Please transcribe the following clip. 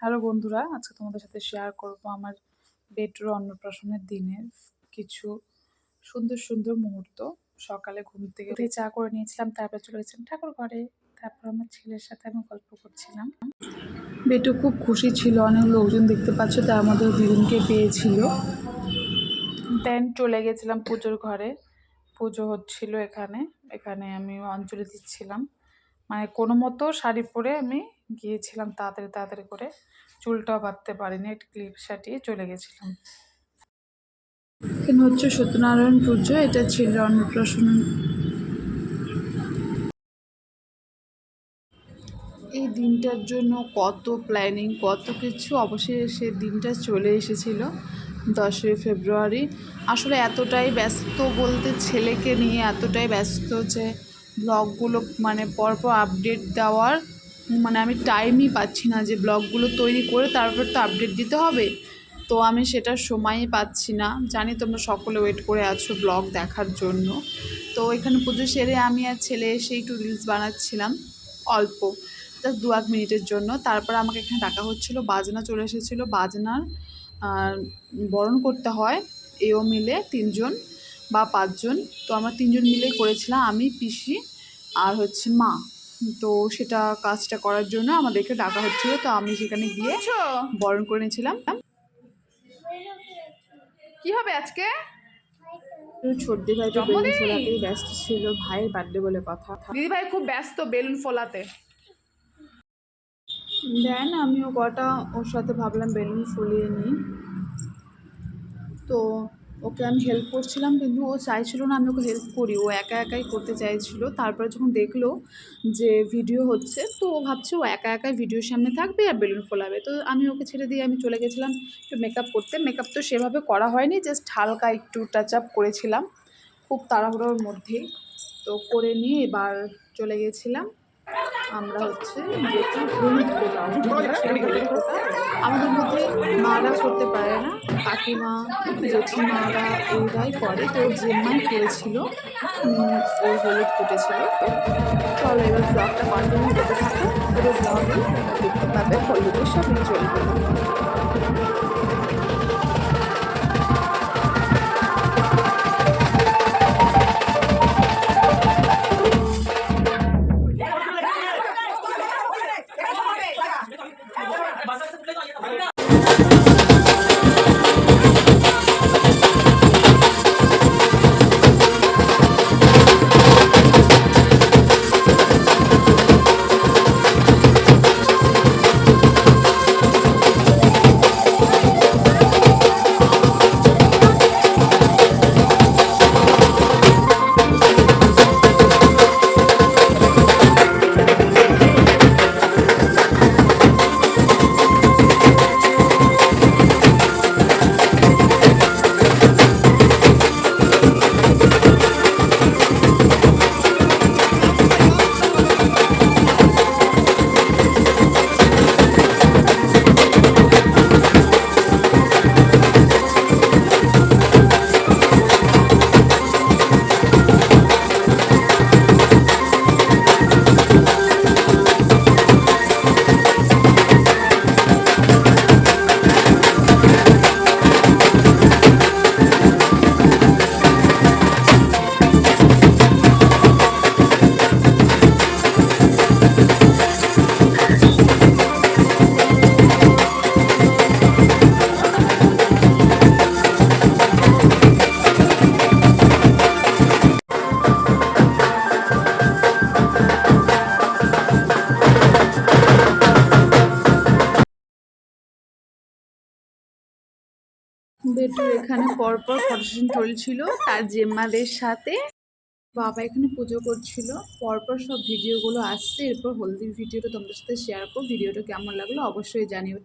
Hello বন্ধুরা, আজকে তোমাদের সাথে শেয়ার করব আমার বেডরুম অন্নপ্রাশনের দিনের কিছু সুন্দর সুন্দর মুহূর্ত। সকালে ঘুম থেকে উঠে চা করে নিয়েছিলাম, তারপর চলে গেছিলাম ঠাকুর ঘরে। তারপর আমার ছেলের সাথে আমি গল্প করছিলাম। বেটু খুব খুশি ছিল, অনেক লোকজন দেখতে পাচ্ছ, তার মধ্যে দিদিনকে পেয়েছিল। দেন চলে গেছিলাম পুজোর ঘরে। পুজো হচ্ছিল এখানে। এখানে আমি অঞ্জলি দিচ্ছিলাম। মানে কোনো মতো শাড়ি পরে আমি গিয়েছিলাম তাড়াতাড়ি তাড়াতাড়ি করে। চুলটাও বাঁধতে পারিনি, একটু ক্লিপ সাটিয়ে চলে গেছিলাম। এখানে হচ্ছে সত্যনারায়ণ পুজো, এটা ছিল অন্নপ্রাশন। এই দিনটার জন্য কত প্ল্যানিং কত কিছু অবশ্যই সে দিনটা চলে এসেছিল দশই ফেব্রুয়ারি। আসলে এতটাই ব্যস্ত বলতে ছেলেকে নিয়ে, এতটাই ব্যস্ত যে ব্লগগুলো মানে পরপর আপডেট দেওয়ার মানে আমি টাইমই পাচ্ছি না যে ব্লগগুলো তৈরি করে তারপর তো আপডেট দিতে হবে। তো আমি সেটা সময়ই পাচ্ছি না। জানি তোমরা সকলে ওয়েট করে আছো ব্লগ দেখার জন্য। তো এখানে পুজো সেরে আমি আর ছেলে এসে একটু রিলস বানাচ্ছিলাম, অল্প। জাস্ট দু এক মিনিটের জন্য। তারপর আমাকে এখানে ডাকা হচ্ছিল, বাজনা চলে এসেছিল। বাজনার বরণ করতে হয়। এও মিলে তিনজন বা পাঁচজন। তো আমরা তিনজন মিলে করেছিলাম, আমি, পিসি আর হচ্ছে মা। তো সেটা কাজটা করার জন্য আমাদেরকে ডাকা হচ্ছিল। তো আমি সেখানে গিয়ে বরণ করে নিয়েছিলাম। কি হবে আজকে? ছোটদি ভাই তো বেলুন ফোলাতেই ব্যস্ত ছিল। ভাইয়ের বার্থডে বলে কথা। দিদি ভাই খুব ব্যস্ত বেলুন ফোলাতে। দেন আমিও কটা ওর সাথে ভাবলাম বেলুন ফুলিয়ে নিই। তো ওকে আমি হেল্প করছিলাম, কিন্তু ও চাইছিল না আমি ওকে হেল্প করি। ও একা একাই করতে চাইছিল। তারপরে যখন দেখল যে ভিডিও হচ্ছে, তো ও ভাবছে ও একা একাই ভিডিওর সামনে থাকবে আর বেলুন ফোলাবে। তো আমি ওকে ছেড়ে দিয়ে আমি চলে গেছিলাম একটু মেকআপ করতে। মেকআপ তো সেভাবে করা হয়নি জাস্ট হালকা একটু টাচ আপ করেছিলাম, খুব তাড়াহুড়োর মধ্যেই। তো করে নিয়ে এবার চলে গেছিলাম। আমরা হচ্ছে মারা করতে পারে না। কাকিমা জেঠিমারা ওরাই করে। তো জেম্মাই করেছিল ওই হলুদ ফুটেছিল। চলো এবার ব্লগটা কন্টিনিউ করতে থাকো। পুরো ব্লগে দেখতে পাবে, হলুদের সব চলবে। বেটুর এখানে পরপর ফটোশুট চলছিল, তার জেম্মাদের সাথে। বাবা এখানে পুজো করছিল, পরপর সব ভিডিওগুলো আসছে, এরপর হলদির ভিডিওটা তোমাদের সাথে শেয়ার করো ভিডিওটা কেমন লাগল অবশ্যই জানিও।